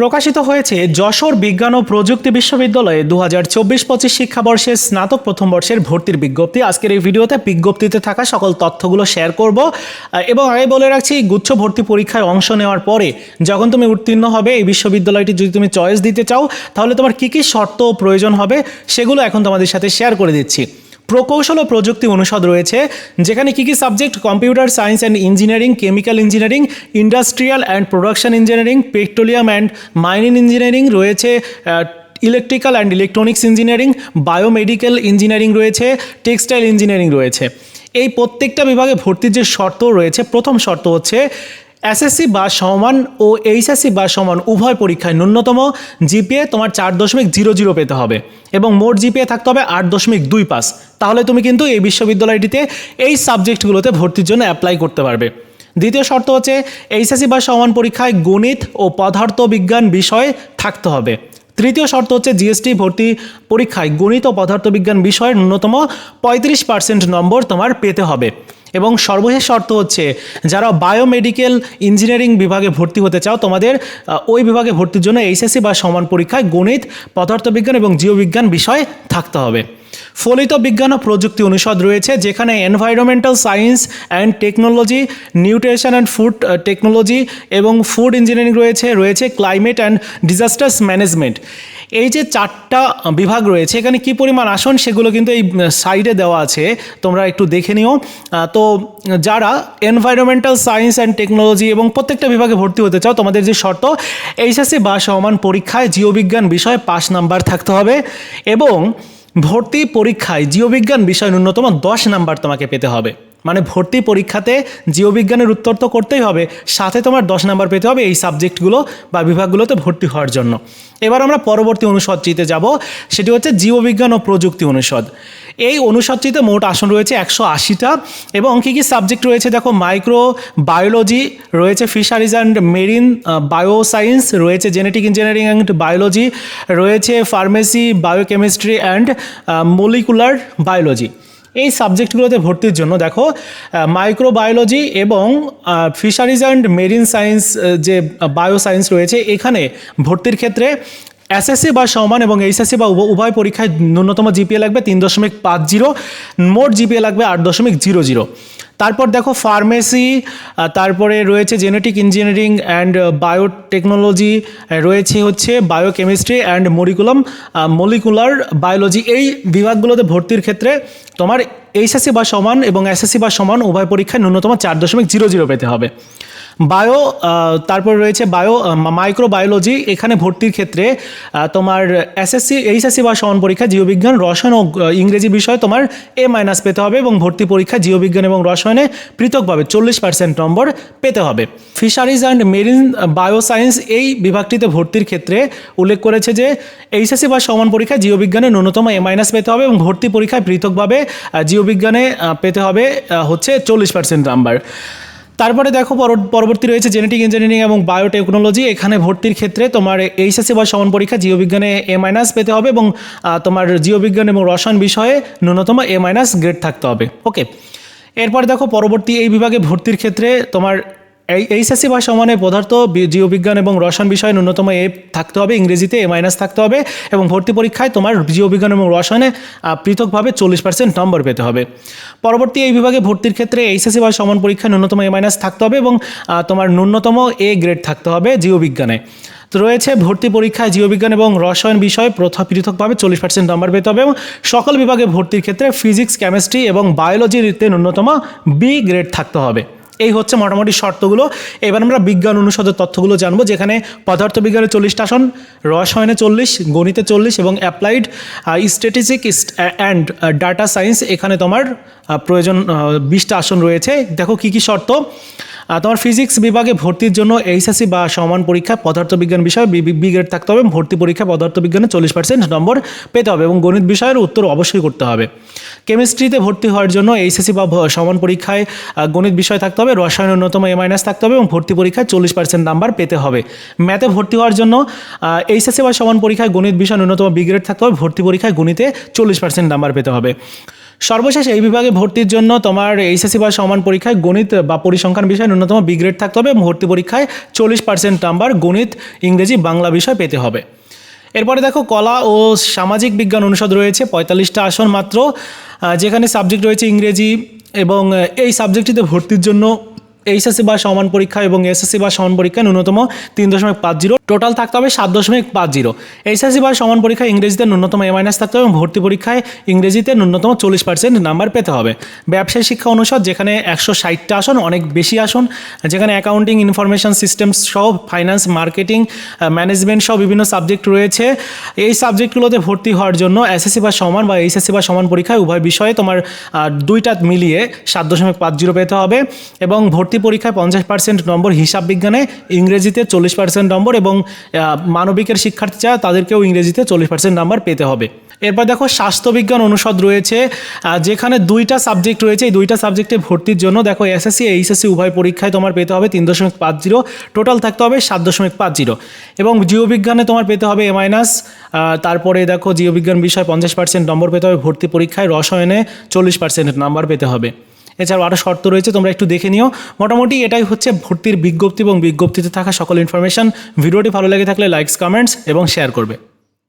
প্রকাশিত হয়েছে যশোর বিজ্ঞান ও প্রযুক্তি বিশ্ববিদ্যালয়ে দু হাজার চব্বিশ পঁচিশ শিক্ষাবর্ষের স্নাতক প্রথম বর্ষের ভর্তির বিজ্ঞপ্তি। আজকের এই ভিডিওতে বিজ্ঞপ্তিতে থাকা সকল তথ্যগুলো শেয়ার করব এবং আগে বলে রাখছি, গুচ্ছ ভর্তি পরীক্ষায় অংশ নেওয়ার পরে যখন তুমি উত্তীর্ণ হবে, এই বিশ্ববিদ্যালয়টি যদি তুমি চয়েস দিতে চাও, তাহলে তোমার কী কী শর্ত প্রয়োজন হবে, সেগুলো এখন তোমাদের সাথে শেয়ার করে দিচ্ছি। প্রকৌশল ও প্রযুক্তি অনুষদ রয়েছে, যেখানে কী কী subject? Computer science and engineering, chemical engineering, industrial and production engineering, petroleum and mining engineering রয়েছে electrical and electronics engineering, biomedical engineering রয়েছে, টেক্সটাইল ইঞ্জিনিয়ারিং রয়েছে। এই প্রত্যেকটা বিভাগে ভর্তির যে শর্ত রয়েছে, প্রথম শর্ত হচ্ছে এসএসসি বা সমান ও এইচএসসি বা সমান উভয় পরীক্ষায় ন্যূনতম জিপিএ তোমার চার দশমিক জিরো জিরো পেতে হবে এবং মোট জিপিএ থাকতে হবে আট দশমিক দুই পাস তাহলে তুমি কিন্তু এই বিশ্ববিদ্যালয়টিতে এই সাবজেক্টগুলোতে ভর্তির জন্য অ্যাপ্লাই করতে পারবে। দ্বিতীয় শর্ত হচ্ছে এইচএসসি বা সমান পরীক্ষায় গণিত ও পদার্থ বিজ্ঞান বিষয় থাকতে হবে। তৃতীয় শর্ত হচ্ছে জিএসটি ভর্তি পরীক্ষায় গণিত ও পদার্থবিজ্ঞান বিষয়ের ন্যূনতম পঁয়ত্রিশ পার্সেন্ট নম্বর তোমার পেতে হবে। এবং সর্বশেষ শর্ত হচ্ছে, যারা বায়োমেডিক্যাল ইঞ্জিনিয়ারিং বিভাগে ভর্তি হতে চাও, তোমাদের ওই বিভাগে ভর্তির জন্য এইচএসসি বা সমান পরীক্ষায় গণিত, পদার্থবিজ্ঞান এবং জীববিজ্ঞান বিষয় থাকতে হবে। ফলিত বিজ্ঞান ও প্রযুক্তি অনুষদ রয়েছে, যেখানে environmental science and technology nutrition and food technology এবং ফুড ইঞ্জিনিয়ারিং রয়েছে রয়েছে ক্লাইমেট অ্যান্ড ডিজাস্টার্স ম্যানেজমেন্ট এই যে চারটা বিভাগ রয়েছে, এখানে কি পরিমাণ আসন সেগুলো কিন্তু এই সাইডে দেওয়া আছে, তোমরা একটু দেখে নিও। তো, যারা এনভায়রনমেন্টাল সায়েন্স অ্যান্ড টেকনোলজি এবং প্রত্যেকটা বিভাগে ভর্তি হতে চাও, তোমাদের যে শর্ত, এইচএসসি বা সমান পরীক্ষায় জীববিজ্ঞান বিষয়ে পাস নাম্বার থাকতে হবে এবং ভর্তি পরীক্ষায় জীববিজ্ঞান বিষয় ন্যূনতম দশ নাম্বার তোমাকে পেতে হবে। মানে ভর্তি পরীক্ষাতে জীববিজ্ঞানের উত্তর তো করতেই হবে, সাথে তোমার দশ নাম্বার পেতে হবে এই সাবজেক্টগুলো বা বিভাগগুলোতে ভর্তি হওয়ার জন্য। এবার আমরা পরবর্তী অনুষদটিতে যাব, সেটি হচ্ছে জীববিজ্ঞান ও প্রযুক্তি অনুষদ। এই অনুষদটিতে মোট আসন রয়েছে একশো আশিটা এবং কী কী সাবজেক্ট রয়েছে? দেখো মাইক্রো বায়োলজি রয়েছে ফিশারিজ অ্যান্ড মেরিন বায়োসায়েন্স রয়েছে জেনেটিক ইঞ্জিনিয়ারিং অ্যান্ড বায়োলজি রয়েছে pharmacy biochemistry and molecular biology এই সাবজেক্টগুলোতে ভর্তির জন্য, দেখো মাইক্রোবায়োলজি এবং ফিশারিজ অ্যান্ড মেরিন সায়েন্স যে বায়ো সায়েন্স রয়েছে, এখানে ভর্তির ক্ষেত্রে এসএসসি বা সমান এবং এইচএসসি বা উভয় পরীক্ষায় ন্যূনতম জিপিএ লাগবে তিন দশমিক পাঁচ জিরো, মোট জিপিএ লাগবে আট দশমিক জিরো জিরো। তারপর দেখো ফার্মেসি তারপরে রয়েছে জেনেটিক ইঞ্জিনিয়ারিং অ্যান্ড বায়োটেকনোলজি রয়েছে হচ্ছে বায়োকেমিস্ট্রি অ্যান্ড মরিকুলাম মলিকুলার বায়োলজি। এই বিভাগগুলোতে ভর্তির ক্ষেত্রে তোমার এইচএসসি বা সমান এবং এসএসসি বা সমান উভয় পরীক্ষায় ন্যূনতম চার দশমিক জিরো জিরো পেতে হবে। বায়ো তারপর রয়েছে বায়ো মাইক্রোবায়োলজি এখানে ভর্তির ক্ষেত্রে তোমার এসএসসি এইচএসসি বা সমান পরীক্ষা জীববিজ্ঞান, রসায়ন ও ইংরেজি বিষয়ে তোমার এ মাইনাস পেতে হবে এবং ভর্তি পরীক্ষা জীববিজ্ঞান এবং রসায়নে পৃথকভাবে চল্লিশ পার্সেন্ট নম্বর পেতে হবে। ফিশারিজ অ্যান্ড মেরিন বায়োসায়েন্স এই বিভাগটিতে ভর্তির ক্ষেত্রে উল্লেখ করেছে যে এইচএসসি বা সমান পরীক্ষা জীববিজ্ঞানে ন্যূনতম এ মাইনাস পেতে হবে এবং ভর্তি পরীক্ষায় পৃথকভাবে জীববিজ্ঞানে পেতে হবে হচ্ছে চল্লিশ পার্সেন্ট নাম্বার তারপরে দেখো পর- পরবর্তী রয়েছে জেনেটিক ইঞ্জিনিয়ারিং এবং বায়োটেকনোলজি এখানে ভর্তির ক্ষেত্রে তোমার এইচএসসি বা সমান পরীক্ষা জীববিজ্ঞানে এ মাইনাস পেতে হবে এবং তোমার জীববিজ্ঞান এবং রসায়ন বিষয়ে ন্যূনতম এ মাইনাস গ্রেড থাকতে হবে। ওকে এরপর দেখো পরবর্তী এই বিভাগে ভর্তির ক্ষেত্রে তোমার এই এইচএসসি বা সমানে পদার্থ জীববিজ্ঞান এবং রসায়ন বিষয়ে ন্যূনতম এ থাকতে হবে, ইংরেজিতে এ মাইনাস থাকতে হবে এবং ভর্তি পরীক্ষায় তোমার জীববিজ্ঞান এবং রসায়নে পৃথকভাবে চল্লিশ পার্সেন্ট নম্বর পেতে হবে। পরবর্তী এই বিভাগে ভর্তির ক্ষেত্রে এইচএসসি বা সমান পরীক্ষায় ন্যূনতম এ মাইনাস থাকতে হবে এবং তোমার ন্যূনতম এ গ্রেড থাকতে হবে জীববিজ্ঞানে। রয়েছে ভর্তি পরীক্ষায় জীববিজ্ঞান এবং রসায়ন বিষয়ে প্রথা পৃথকভাবে চল্লিশ পার্সেন্ট নম্বর পেতে হবে এবং সকল বিভাগে ভর্তির ক্ষেত্রে ফিজিক্স কেমিস্ট্রি এবং বায়োলজিতে ন্যূনতম বি গ্রেড থাকতে হবে। এই হচ্ছে মোটামুটি শর্তগুলো। এবার আমরা বিজ্ঞান অনুষদের তথ্যগুলো জানব, যেখানে পদার্থবিজ্ঞানে চল্লিশটা আসন, রসায়নে চল্লিশ, গণিতে চল্লিশ এবং applied strategic and data science এখানে তোমার প্রয়োজন বিশটা আসন রয়েছে। দেখো কী কী শর্ত। তোমার ফিজিক্স বিভাগে ভর্তির জন্য এইচএসসি বা সমান পরীক্ষা পদার্থবিজ্ঞান বিষয়ে বি গ্রেড থাকতে হবে। ভর্তি পরীক্ষা পদার্থবিজ্ঞানে চল্লিশ পার্সেন্ট নম্বর পেতে হবে এবং গণিত বিষয়ের উত্তর অবশ্যই করতে হবে। কেমিস্ট্রিতে ভর্তি হওয়ার জন্য এইচএসসি বা সমান পরীক্ষায় গণিত বিষয় থাকতে হবে। রসায়ন ন্যূনতম এ মাইনাস থাকতে হবে এবং ভর্তি পরীক্ষায় চল্লিশ পার্সেন্ট নাম্বার পেতে হবে। ম্যাথে ভর্তি হওয়ার জন্য এইচএসসি বা সমান পরীক্ষায় গণিত বিষয় ন্যূনতম বি গ্রেড থাকতে হবে। ভর্তি পরীক্ষায় গণিতে চল্লিশ পার্সেন্ট নাম্বার পেতে হবে। সর্বশেষ এই বিভাগে ভর্তির জন্য তোমার এইচএসি বা সমান পরীক্ষায় গণিত বা পরিসংখ্যান বিষয়ে ন্যূনতম বি গ্রেড থাকতে হবে। ভর্তি পরীক্ষায় চল্লিশ পার্সেন্ট নাম্বার গণিত, ইংরেজি, বাংলা বিষয় পেতে হবে। এরপরে দেখো, কলা ও সামাজিক বিজ্ঞান অনুষদ রয়েছে, পঁয়তাল্লিশটা আসন মাত্র। যেখানে সাবজেক্ট রয়েছে ইংরেজি এবং এই সাবজেক্টটিতে ভর্তির জন্য এইচএসসি বা সমান পরীক্ষা এবং এসএসসি বা সমান পরীক্ষা ন্যূনতম তিন দশমিক পাঁচ জিরো। টোটাল থাকতে হবে সাত দশমিক পাঁচ জিরো। এইচএসসি বা সমান পরীক্ষা ইংরেজিতে ন্যূনতম এ মাইনাস থাকতে হবে এবং ভর্তি পরীক্ষায় ইংরেজিতে ন্যূনতম চল্লিশ পার্সেন্ট নাম্বার পেতে হবে। ব্যবসায় শিক্ষা অনুষদ যেখানে একশো ষাটটা আসন, অনেক বেশি আসন, যেখানে অ্যাকাউন্টিং ইনফরমেশন সিস্টেমস সহ ফাইন্যান্স মার্কেটিং ম্যানেজমেন্ট সহ বিভিন্ন সাবজেক্ট রয়েছে। এই সাবজেক্টগুলোতে ভর্তি হওয়ার জন্য এসএসসি বা সমান বা এইচএসসি বা সমান পরীক্ষায় উভয় বিষয়ে তোমার দুইটা মিলিয়ে সাত দশমিক পাঁচ জিরো পেতে হবে এবং ভর্তি পরীক্ষায় পঞ্চাশ পার্সেন্ট নম্বর হিসাব বিজ্ঞানে, ইংরেজিতে চল্লিশ পার্সেন্ট নম্বর এবং মানবিকের শিক্ষার্থী যারা তাদেরকেও ইংরেজিতে চল্লিশ পার্সেন্ট নাম্বার পেতে হবে। এরপর দেখো স্বাস্থ্যবিজ্ঞান অনুষদ রয়েছে যেখানে দুইটা সাবজেক্ট রয়েছে। এই দুইটা সাবজেক্টে ভর্তির জন্য দেখো এসএসসি এইচএসসি উভয় পরীক্ষায় তোমার পেতে হবে তিন দশমিক পাঁচ জিরো। টোটাল থাকতে হবে সাত দশমিক পাঁচ জিরো। এবং জীববিজ্ঞানে তোমার পেতে হবে এ মাইনাস তারপরে দেখো জীববিজ্ঞান বিষয়ে পঞ্চাশ পার্সেন্ট নম্বর পেতে হবে ভর্তি পরীক্ষায়। রসায়নে চল্লিশ পার্সেন্ট নাম্বার পেতে হবে। এছাড়াও আরও শর্ত রয়েছে, তোমরা একটু দেখে নিও। মোটামুটি এটাই হচ্ছে ভর্তির বিজ্ঞপ্তি এবং বিজ্ঞপ্তিতে থাকা সকল ইনফরমেশন ভিডিওটি ভালো লেগে থাকলে লাইকস কমেন্টস এবং শেয়ার করবে।